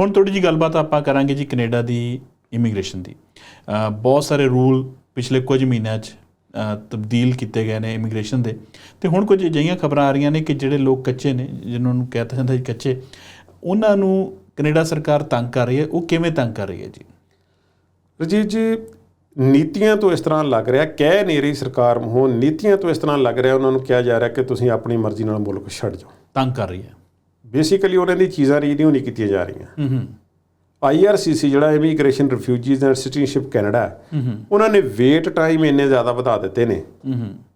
ਹੁਣ ਥੋੜੀ ਜੀ ਗੱਲਬਾਤ ਆਪਾਂ ਕਰਾਂਗੇ ਜੀ ਕੈਨੇਡਾ ਦੀ ਇਮੀਗ੍ਰੇਸ਼ਨ ਦੀ। ਬਹੁਤ ਸਾਰੇ ਰੂਲ ਪਿਛਲੇ ਕੁਝ ਮਹੀਨਿਆਂ 'ਚ ਤਬਦੀਲ ਕੀਤੇ ਗਏ ਨੇ ਇਮੀਗ੍ਰੇਸ਼ਨ ਦੇ। ਤੇ ਹੁਣ ਕੁਝ ਅਜਿਹੀਆਂ ਖਬਰਾਂ ਆ ਰਹੀਆਂ ਨੇ ਕਿ ਜਿਹੜੇ ਲੋਕ ਕੱਚੇ ਨੇ ਜਿਨ੍ਹਾਂ ਨੂੰ ਕਹਿਤਾ ਜਾਂਦਾ ਜੀ ਕੱਚੇ ਉਹਨਾਂ ਨੂੰ ਕੈਨੇਡਾ ਸਰਕਾਰ ਤੰਗ ਕਰ ਰਹੀ ਹੈ। ਉਹ ਕਿਵੇਂ ਤੰਗ ਕਰ ਰਹੀ ਹੈ ਜੀ? ਰਜੀਤ ਜੀ ਨੀਤੀਆਂ ਤੋਂ ਇਸ ਤਰ੍ਹਾਂ ਲੱਗ ਰਿਹਾ ਕਹਿ ਨਹੀਂ ਰਹੀ ਸਰਕਾਰ ਮੂੰਹੋਂ ਨੀਤੀਆਂ ਤੋਂ ਇਸ ਤਰ੍ਹਾਂ ਲੱਗ ਰਿਹਾ ਉਹਨਾਂ ਨੂੰ ਕਿਹਾ ਜਾ ਰਿਹਾ ਕਿ ਤੁਸੀਂ ਆਪਣੀ ਮਰਜ਼ੀ ਨਾਲ ਮੁਲਕ ਛੱਡ ਜਾਓ। ਤੰਗ ਕਰ ਰਹੀ ਹੈ। ਬੇਸਿਕਲੀ ਉਹਨਾਂ ਦੀ ਚੀਜ਼ਾਂ ਰੀਨਿਊ ਨਹੀਂ ਕੀਤੀਆਂ ਜਾ ਰਹੀਆਂ। ਹੂੰ ਹੂੰ। ਆਈਆਰਸੀਸੀ ਜਿਹੜਾ immigration refugees and citizenship Canada ਉਹਨਾਂ ਨੇ ਵੇਟ ਟਾਈਮ ਇੰਨੇ ਜ਼ਿਆਦਾ ਵਧਾ ਦਿੱਤੇ ਨੇ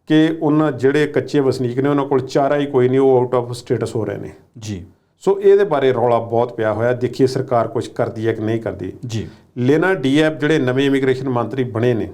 ਕਿ ਉਹਨਾਂ ਜਿਹੜੇ ਕੱਚੇ ਵਸਨੀਕ ਨੇ ਉਹਨਾਂ ਕੋਲ ਚਾਰਾ ਹੀ ਕੋਈ ਨਹੀਂ ਉਹ ਆਊਟ ਆਫ ਸਟੇਟਸ ਹੋ ਰਹੇ ਨੇ। ਜੀ। ਸੋ ਇਹਦੇ ਬਾਰੇ ਰੌਲਾ ਬਹੁਤ ਪਿਆ ਹੋਇਆ। ਦੇਖੀਏ ਸਰਕਾਰ ਕੁਝ ਕਰਦੀ ਹੈ ਕਿ ਨਹੀਂ ਕਰਦੀ। ਜੀ। ਲੈਨਾ ਡੀਐਫ ਜਿਹੜੇ ਨਵੇਂ ਇਮੀਗ੍ਰੇਸ਼ਨ ਮੰਤਰੀ ਬਣੇ ਨੇ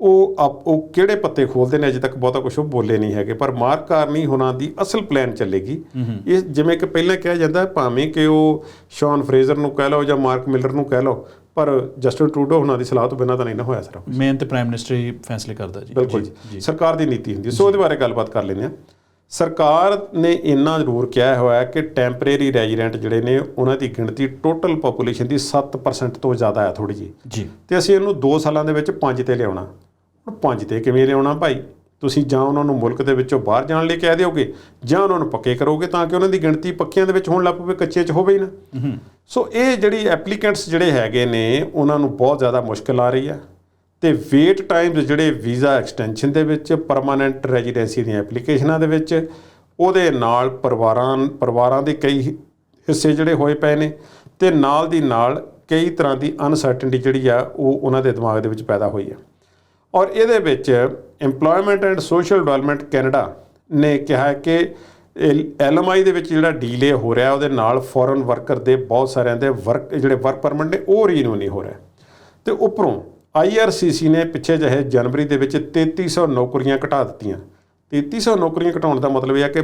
ਉਹ ਆਪ- ਉਹ ਕਿਹੜੇ ਪੱਤੇ ਖੋਲਦੇ ਨੇ? ਅਜੇ ਤੱਕ ਬਹੁਤਾ ਕੁਝ ਉਹ ਬੋਲੇ ਨਹੀਂ ਹੈਗੇ। ਪਰ ਮਾਰਕ ਕਾਰਨੀ ਹੋਣਾ ਦੀ ਅਸਲ ਪਲਾਨ ਚੱਲੇਗੀ। ਇਹ ਜਿਵੇਂ ਕਿ ਪਹਿਲਾਂ ਕਿਹਾ ਜਾਂਦਾ ਭਾਵੇਂ ਕਿ ਉਹ ਸ਼ੌਨ ਫਰੇਜ਼ਰ ਨੂੰ ਕਹਿ ਲਓ ਜਾਂ ਮਾਰਕ ਮਿਲਰ ਨੂੰ ਕਹਿ ਲਓ ਪਰ ਜਸਟਿਨ ਟਰੂਡੋ ਉਹਨਾਂ ਦੀ ਸਲਾਹ ਤੋਂ ਬਿਨਾਂ ਤਾਂ ਨਹੀਂ ਨਾ ਹੋਇਆ ਸਾਰਾ। ਮੇਨ ਤੇ ਪ੍ਰਾਈਮ ਮਿਨਿਸਟਰ ਹੀ ਫੈਸਲੇ ਕਰਦਾ ਜੀ। ਬਿਲਕੁਲ ਸਰਕਾਰ ਦੀ ਨੀਤੀ ਹੁੰਦੀ। ਸੋ ਉਹਦੇ ਬਾਰੇ ਗੱਲਬਾਤ ਕਰ ਲੈਂਦੇ ਹਾਂ। ਸਰਕਾਰ ਨੇ ਇੰਨਾ ਜ਼ਰੂਰ ਕਿਹਾ ਹੋਇਆ ਹੈ ਕਿ ਟੈਂਪਰੇਰੀ ਰੈਜ਼ੀਡੈਂਟ ਜਿਹੜੇ ਨੇ ਉਹਨਾਂ ਦੀ ਗਿਣਤੀ ਟੋਟਲ ਪੋਪੂਲੇਸ਼ਨ ਦੀ 7% ਤੋਂ ਜ਼ਿਆਦਾ ਹੈ ਥੋੜੀ ਜੀ ਜੀ। ਤੇ ਅਸੀਂ ਇਹਨੂੰ 2 ਸਾਲਾਂ ਦੇ ਵਿੱਚ 5 ਤੇ ਲਿਆਉਣਾ। ਹੁਣ 5 ਤੇ ਕਿਵੇਂ ਲਿਆਉਣਾ ਭਾਈ? ਤੁਸੀਂ ਜਾਂ ਉਹਨਾਂ ਨੂੰ ਮੁਲਕ ਦੇ ਵਿੱਚੋਂ ਬਾਹਰ ਜਾਣ ਲਈ ਕਹਿ ਦਿਓਗੇ ਜਾਂ ਉਹਨਾਂ ਨੂੰ ਪੱਕੇ ਕਰੋਗੇ ਤਾਂ ਕਿ ਉਹਨਾਂ ਦੀ ਗਿਣਤੀ ਪੱਕਿਆਂ ਦੇ ਵਿੱਚ ਹੋਣ ਲੱਗ ਪਵੇ ਕੱਚੇ 'ਚ ਹੋਵੇ ਹੀ ਨਾ। ਸੋ ਇਹ ਜਿਹੜੀ ਐਪਲੀਕੈਂਟਸ ਜਿਹੜੇ ਹੈਗੇ ਨੇ ਉਹਨਾਂ ਨੂੰ ਬਹੁਤ ਜ਼ਿਆਦਾ ਮੁਸ਼ਕਲ ਆ ਰਹੀ ਹੈ। ਤੇ ਵੇਟ ਟਾਈਮਸ ਜਿਹੜੇ ਵੀਜ਼ਾ ਐਕਸਟੈਂਸ਼ਨ ਦੇ ਵਿੱਚ ਪਰਮਾਨੈਂਟ ਰੈਜ਼ੀਡੈਂਸੀ ਦੀਆਂ ਐਪਲੀਕੇਸ਼ਨਾਂ ਦੇ ਵਿੱਚ, ਉਹਦੇ ਨਾਲ ਪਰਿਵਾਰਾਂ ਪਰਿਵਾਰਾਂ ਦੇ ਕਈ ਹਿੱਸੇ ਜਿਹੜੇ ਹੋਏ ਪਏ ਨੇ ਤੇ ਨਾਲ ਦੀ ਨਾਲ ਕਈ ਤਰ੍ਹਾਂ ਦੀ ਅਨਸਰਟਨਟੀ ਜਿਹੜੀ ਆ, ਉਹ ਉਹਨਾਂ ਦੇ ਦਿਮਾਗ ਦੇ ਵਿੱਚ ਪੈਦਾ ਹੋਈ ਹੈ ਔਰ ਇਹਦੇ ਵਿੱਚ EMPLOYMENT and social development Canada ਨੇ ਕਿਹਾ ਹੈ ਕਿ ਐਲਐਮਆਈ ਦੇ ਵਿੱਚ ਜਿਹੜਾ ਡੀਲੇ ਹੋ ਰਿਹਾ, ਉਹਦੇ ਨਾਲ ਫੋਰਨ ਵਰਕਰ ਦੇ ਬਹੁਤ ਸਾਰਿਆਂ ਦੇ ਵਰਕ ਜਿਹੜੇ ਵਰਕ ਪਰਮਿਟ ਨੇ, ਉਹ ਰੀਨਿਊ ਨਹੀਂ ਹੋ ਰਿਹਾ। ਤੇ ਉੱਪਰੋਂ ਆਈਆਰਸੀਸੀ ਨੇ ਪਿੱਛੇ ਜਿਹੇ ਜਨਵਰੀ ਦੇ ਵਿੱਚ 3300 ਨੌਕਰੀਆਂ ਘਟਾ ਦਿੱਤੀਆਂ। 3300 ਨੌਕਰੀਆਂ ਘਟਾਉਣ ਦਾ ਮਤਲਬ ਇਹ ਹੈ ਕਿ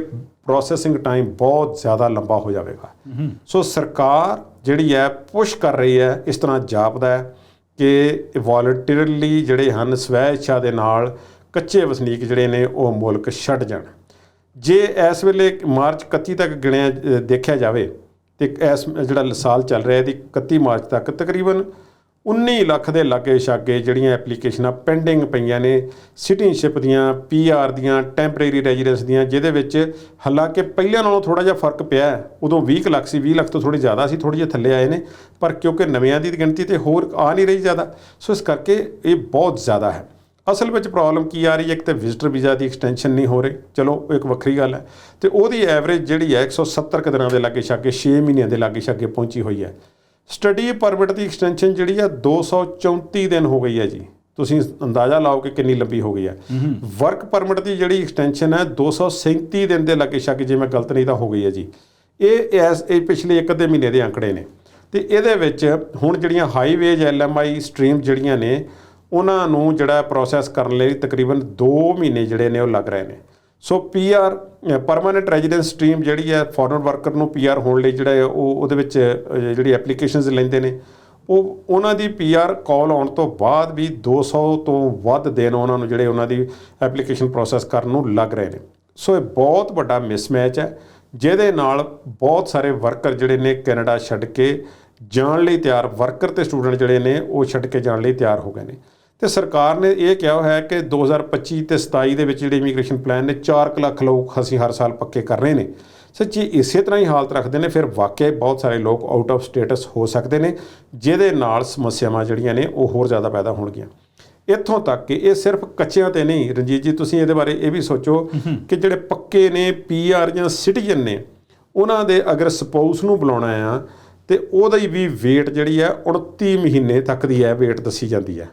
ਪ੍ਰੋਸੈਸਿੰਗ ਟਾਈਮ ਬਹੁਤ ਜ਼ਿਆਦਾ ਲੰਬਾ ਹੋ ਜਾਵੇਗਾ। ਸੋ ਸਰਕਾਰ ਜਿਹੜੀ ਹੈ ਪੁਸ਼ ਕਰ ਰਹੀ ਹੈ ਇਸ ਤਰ੍ਹਾਂ ਜਾਪਦਾ ਹੈ ਕਿ ਵੋਲੰਟੀਅਰਲੀ ਜਿਹੜੇ ਹਨ ਸਵੈ ਇੱਛਾ ਦੇ ਨਾਲ ਕੱਚੇ ਵਸਨੀਕ ਜਿਹੜੇ ਨੇ ਉਹ ਮੁਲਕ ਛੱਡ ਜਾਣ। ਜੇ ਇਸ ਵੇਲੇ ਮਾਰਚ 31 ਤੱਕ ਗਿਣਿਆ ਦੇਖਿਆ ਜਾਵੇ ਤੇ ਇਸ ਜਿਹੜਾ ਸਾਲ ਚੱਲ ਰਿਹਾ ਇਹਦੀ 31 ਮਾਰਚ ਤੱਕ ਤਕਰੀਬਨ 19 ਲੱਖ ਦੇ ਲਾਗੇ ਛਾਗੇ ਜਿਹੜੀਆਂ ਐਪਲੀਕੇਸ਼ਨਾਂ ਪੈਂਡਿੰਗ ਪਈਆਂ ਨੇ ਸਿਟੀਜ਼ਨਸ਼ਿਪ ਦੀਆਂ ਪੀਆਰ ਦੀਆਂ, ਟੈਂਪਰੇਰੀ ਰੈਜ਼ੀਡੈਂਸ ਦੀਆਂ, ਜਿਹਦੇ ਵਿੱਚ ਹਾਲਾਂਕਿ ਪਹਿਲਾਂ ਨਾਲੋਂ ਥੋੜਾ ਜਿਹਾ ਫ਼ਰਕ ਪਿਆ ਉਦੋਂ 20 ਕੁ ਲੱਖ ਸੀ 20 ਲੱਖ ਤੋਂ ਥੋੜੀ ਜ਼ਿਆਦਾ ਸੀ ਥੋੜੀ ਜਿਹੀ ਥੱਲੇ ਆਏ ਨੇ, ਪਰ ਕਿਉਂਕਿ ਨਵਿਆਂ ਦੀ ਗਿਣਤੀ ਤੇ ਹੋਰ ਆ ਨਹੀਂ ਰਹੀ ਜ਼ਿਆਦਾ, ਸੋ ਇਸ ਕਰਕੇ ਇਹ ਬਹੁਤ ਜ਼ਿਆਦਾ ਹੈ। ਅਸਲ ਵਿੱਚ ਪ੍ਰੋਬਲਮ ਕੀ ਆ ਰਹੀ ਹੈ? ਇੱਕ ਤੇ ਵਿਜ਼ਟਰ ਵੀਜ਼ਾ ਦੀ ਐਕਸਟੈਂਸ਼ਨ ਨਹੀਂ ਹੋ ਰਹੀ। ਚਲੋ, ਉਹ ਇੱਕ ਵੱਖਰੀ ਗੱਲ ਹੈ। ਤੇ ਉਹਦੀ ਐਵਰੇਜ ਜਿਹੜੀ ਹੈ 170 ਕੁ ਦਿਨਾਂ ਦੇ ਲਾਗੇ ਛਾਗੇ 6 ਮਹੀਨਿਆਂ ਦੇ ਲਾਗੇ ਛਾਗੇ ਪਹੁੰਚੀ ਹੋਈ ਹੈ। ਸਟੱਡੀ ਪਰਮਿਟ ਦੀ ਐਕਸਟੈਂਸ਼ਨ ਜਿਹੜੀ ਹੈ 234 ਦਿਨ ਹੋ ਗਈ ਹੈ ਜੀ। ਤੁਸੀਂ ਅੰਦਾਜ਼ਾ ਲਾਓ ਕਿ ਕਿੰਨੀ ਲੰਬੀ ਹੋ ਗਈ ਹੈ। ਵਰਕ ਪਰਮਿਟ ਦੀ ਜਿਹੜੀ ਐਕਸਟੈਂਸ਼ਨ ਹੈ 237 ਦਿਨ ਦੇ ਲਾਗੇ ਛਾਗੇ ਜੇ ਮੈਂ ਗਲਤ ਨਹੀਂ ਤਾਂ ਹੋ ਗਈ ਹੈ ਜੀ। ਇਹ ਐਸ ਇਹ ਪਿਛਲੇ ਇੱਕ ਅੱਧੇ ਮਹੀਨੇ ਦੇ ਅੰਕੜੇ ਨੇ। ਤੇ ਇਹਦੇ ਵਿੱਚ ਹੁਣ ਜਿਹੜੀਆਂ ਹਾਈ ਵੇਜ ਐਲਐਮਆਈ ਸਟਰੀਮ ਜਿਹੜੀਆਂ ਨੇ ਉਹਨਾਂ ਨੂੰ ਜਿਹੜਾ ਪ੍ਰੋਸੈਸ ਕਰਨ ਲਈ ਤਕਰੀਬਨ 2 ਮਹੀਨੇ ਜਿਹੜੇ ਨੇ ਉਹ ਲੱਗ ਰਹੇ ਨੇ। So PR permanent residence stream ਜਿਹੜੀ ਹੈ ਫੋਰਨ ਵਰਕਰ ਨੂੰ ਪੀਆਰ ਹੋਣ ਲਈ ਜਿਹੜਾ ਹੈ ਉਹ ਉਹਦੇ ਵਿੱਚ ਜਿਹੜੀ ਐਪਲੀਕੇਸ਼ਨਸ ਲੈਂਦੇ ਨੇ। ਉਹ ਉਹਨਾਂ ਦੀ ਪੀਆਰ ਕਾਲ ਆਉਣ ਤੋਂ ਬਾਅਦ ਵੀ 200 ਤੋਂ ਵੱਧ ਦਿਨ ਉਹਨਾਂ ਨੂੰ ਜਿਹੜੇ ਉਹਨਾਂ ਦੀ ਐਪਲੀਕੇਸ਼ਨ ਪ੍ਰੋਸੈਸ ਕਰਨ ਨੂੰ ਲੱਗ ਰਹੇ ਨੇ। ਸੋ ਇਹ ਬਹੁਤ ਵੱਡਾ ਮਿਸਮੈਚ ਹੈ, ਜਿਹਦੇ ਨਾਲ ਬਹੁਤ ਸਾਰੇ ਵਰਕਰ ਜਿਹੜੇ ਨੇ ਕੈਨੇਡਾ ਛੱਡ ਕੇ ਜਾਣ ਲਈ ਤਿਆਰ ਵਰਕਰ ਤੇ ਸਟੂਡੈਂਟ ਜਿਹੜੇ ਨੇ ਉਹ ਛੱਡ ਕੇ ਜਾਣ ਲਈ ਤਿਆਰ ਹੋ ਗਏ ਨੇ। ਤੇ ਸਰਕਾਰ ਨੇ ਇਹ ਕਿਹਾ ਹੋਇਆ ਹੈ ਕਿ 2025 ਤੇ 27 ਦੇ ਵਿੱਚ ਜਿਹੜੇ ਇਮੀਗ੍ਰੇਸ਼ਨ ਪਲਾਨ ਨੇ 4 ਲੱਖ ਲੋਕ ਅਸੀਂ ਹਰ ਸਾਲ ਪੱਕੇ ਕਰ ਰਹੇ ਨੇ। ਸੱਚੀ ਇਸੇ ਤਰ੍ਹਾਂ ਹੀ ਹਾਲਤ ਰੱਖਦੇ ਨੇ ਫਿਰ ਵਾਕਿਆ ਬਹੁਤ ਸਾਰੇ ਲੋਕ ਆਊਟ ਆਫ ਸਟੇਟਸ ਹੋ ਸਕਦੇ ਨੇ ਜਿਹਦੇ ਨਾਲ ਸਮੱਸਿਆਵਾਂ ਜਿਹੜੀਆਂ ਨੇ ਉਹ ਹੋਰ ਜ਼ਿਆਦਾ ਪੈਦਾ ਹੋਣਗੀਆਂ। ਇੱਥੋਂ ਤੱਕ ਕਿ ਇਹ ਸਿਰਫ ਕੱਚਿਆਂ ਤੇ ਨਹੀਂ ਰਣਜੀਤ ਜੀ ਤੁਸੀਂ ਇਹਦੇ ਬਾਰੇ ਇਹ ਵੀ ਸੋਚੋ ਕਿ ਜਿਹੜੇ ਪੱਕੇ ਨੇ ਪੀਆਰ ਜਾਂ ਸਿਟੀਜ਼ਨ ਨੇ ਉਹਨਾਂ ਦੇ ਅਗਰ ਸਪਾਊਸ ਨੂੰ ਬੁਲਾਉਣਾ ਆ ਤੇ ਉਹਦਾ ਹੀ ਵੀ ਵੇਟ ਜਿਹੜੀ ਹੈ 29 ਮਹੀਨੇ ਤੱਕ ਦੀ ਹੈ ਵੇਟ ਦੱਸੀ ਜਾਂਦੀ ਹੈ।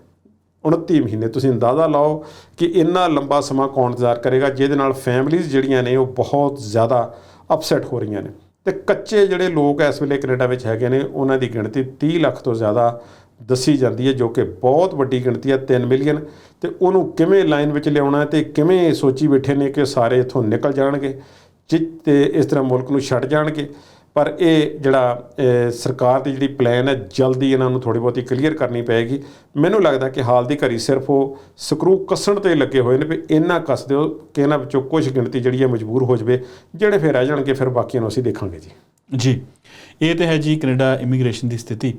29 ਮਹੀਨੇ। ਤੁਸੀਂ ਅੰਦਾਜ਼ਾ ਲਾਓ ਕਿ ਇੰਨਾ ਲੰਬਾ ਸਮਾਂ ਕੌਣ ਇੰਤਜ਼ਾਰ ਕਰੇਗਾ, ਜਿਹਦੇ ਨਾਲ ਫੈਮਿਲੀਆਂ ਜਿਹੜੀਆਂ ਨੇ ਉਹ ਬਹੁਤ ਜ਼ਿਆਦਾ ਅਪਸੈਟ ਹੋ ਰਹੀਆਂ ਨੇ। ਤੇ ਕੱਚੇ ਜਿਹੜੇ ਲੋਕ ਇਸ ਵੇਲੇ ਕੈਨੇਡਾ ਵਿੱਚ ਹੈਗੇ ਨੇ, ਉਹਨਾਂ ਦੀ ਗਿਣਤੀ 30 ਲੱਖ ਤੋਂ ਜ਼ਿਆਦਾ ਦੱਸੀ ਜਾਂਦੀ ਹੈ, ਜੋ ਕਿ ਬਹੁਤ ਵੱਡੀ ਗਿਣਤੀ ਹੈ 3 ਮਿਲੀਅਨ ਤੇ ਉਹਨੂੰ ਕਿਵੇਂ ਲਾਈਨ ਵਿੱਚ ਲਿਆਉਣਾ ਤੇ ਕਿਵੇਂ ਸੋਚੀ ਬੈਠੇ ਨੇ ਕਿ ਸਾਰੇ ਇੱਥੋਂ ਨਿਕਲ ਜਾਣਗੇ, ਜਿ ਤੇ ਇਸ ਤਰ੍ਹਾਂ ਮੁਲਕ ਨੂੰ ਛੱਡ ਜਾਣਗੇ। ਪਰ ਇਹ ਜਿਹੜਾ ਸਰਕਾਰ ਦੀ ਜਿਹੜੀ ਪਲਾਨ ਹੈ, ਜਲਦੀ ਇਹਨਾਂ ਨੂੰ ਥੋੜੀ ਬਹੁਤੀ ਕਲੀਅਰ ਕਰਨੀ ਪਏਗੀ। ਮੈਨੂੰ ਲੱਗਦਾ ਕਿ ਹਾਲ ਦੀ ਘੜੀ ਸਿਰਫ ਉਹ ਸਕਰੂ ਕੱਸਣ ਤੇ ਲੱਗੇ ਹੋਏ ਨੇ ਵੀ ਇੰਨਾ ਕੱਸ ਦਿਓ ਕਿ ਇਹਨਾਂ ਵਿੱਚੋਂ ਕੁਝ ਗਿਣਤੀ ਜਿਹੜੀ ਹੈ ਮਜਬੂਰ ਹੋ ਜਵੇ। ਜਿਹੜੇ ਫਿਰ ਰਹਿ ਜਾਣਗੇ, ਫਿਰ ਬਾਕੀਆਂ ਨੂੰ ਅਸੀਂ ਦੇਖਾਂਗੇ ਜੀ। ਜੀ। ਇਹ ਤੇ ਹੈ ਜੀ ਕੈਨੇਡਾ ਇਮੀਗ੍ਰੇਸ਼ਨ ਦੀ ਸਥਿਤੀ।